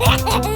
我 操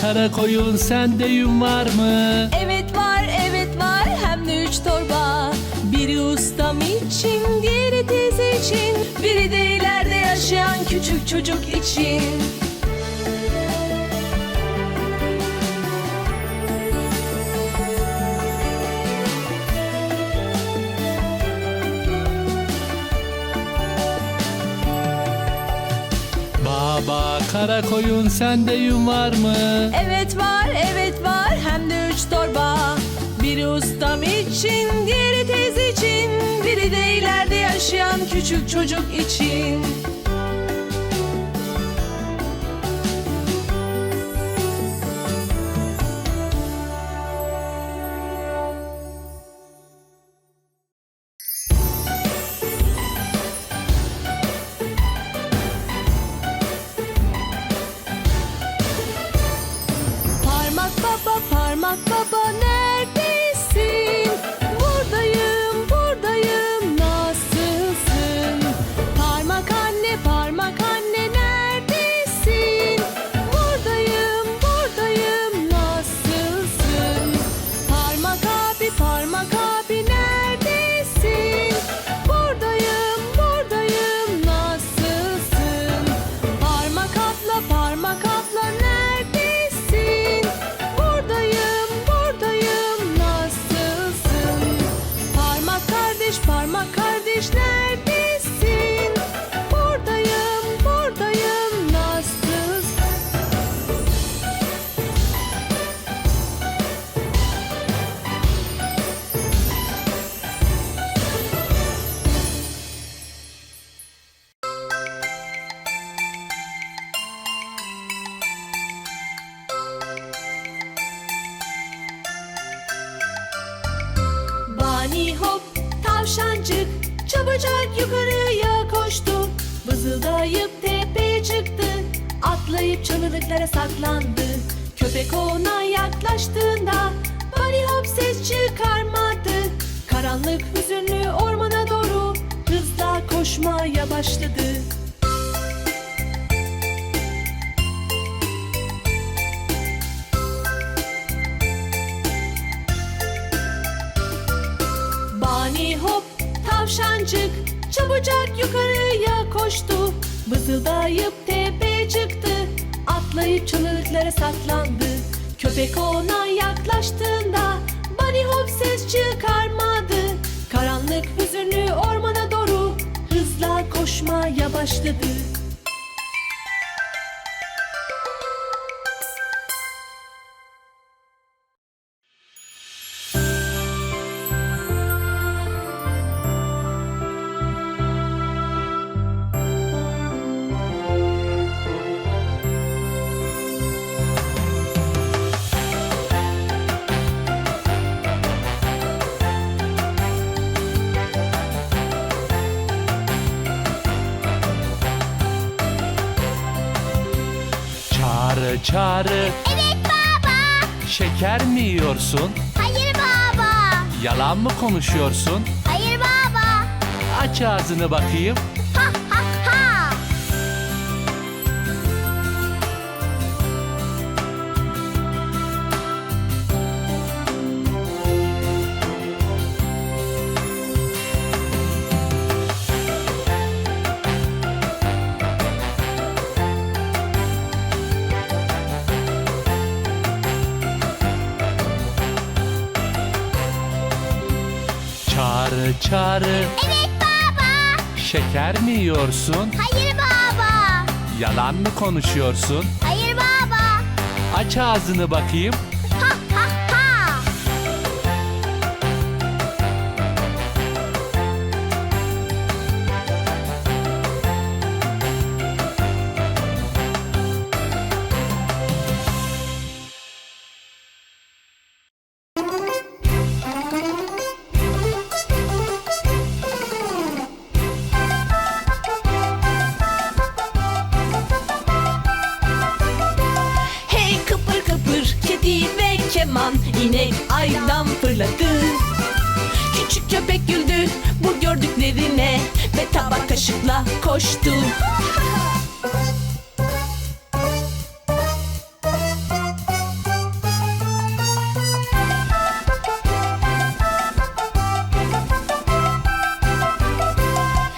kara koyun sende yün var mı? Evet var evet var hem de üç torba Biri ustam için diğeri teyze için Biri de ileride yaşayan küçük çocuk için kara koyun sende yün var mı? Evet var evet var hem de üç torba Biri ustam için diğeri teyze için Biri de ileride yaşayan küçük çocuk için Pagbabanay çabucak yukarıya koştu. Vızıldayıp tepeye çıktı. Atlayıp çalılıklara saklandı. Köpek ona yaklaştığında Bani hop ses çıkarmadı. Karanlık hüzünlü ormana doğru Hızla koşmaya başladı. Bani hop tavşancık çabucak yukarıya koştu. Vızıldayıp tepeye çıktı. Atlayıp çalılıklara saklandı. Köpek ona yaklaştığında Bunny hop ses çıkarmadı. Karanlık hüzünlü ormana doğru Hızla koşmaya başladı Çağrı Evet baba. şeker mi yiyorsun? Hayır baba. Yalan mı konuşuyorsun? Hayır baba. Aç ağzını bakayım. Çağrı Evet baba. şeker mi yiyorsun? Hayır baba. Yalan mı konuşuyorsun? Hayır baba. Aç ağzını bakayım. inek aydan fırladı. Küçük köpek güldü bu gördüklerine Ve tabak kaşıkla koştu.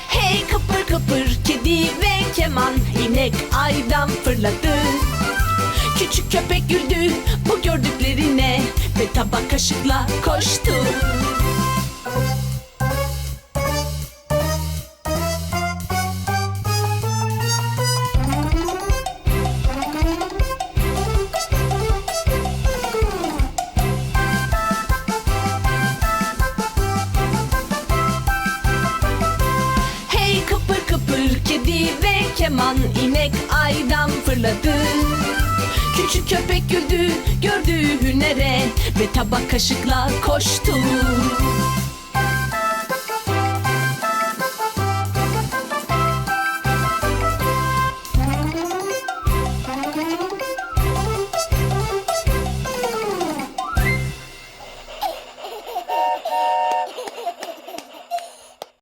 Hey kıpır kıpır kedi ve keman inek aydan fırladı. Küçük köpek güldü kaşıkla koştu Küçük köpek güldü gördüğü hünere Ve tabak kaşıkla koştu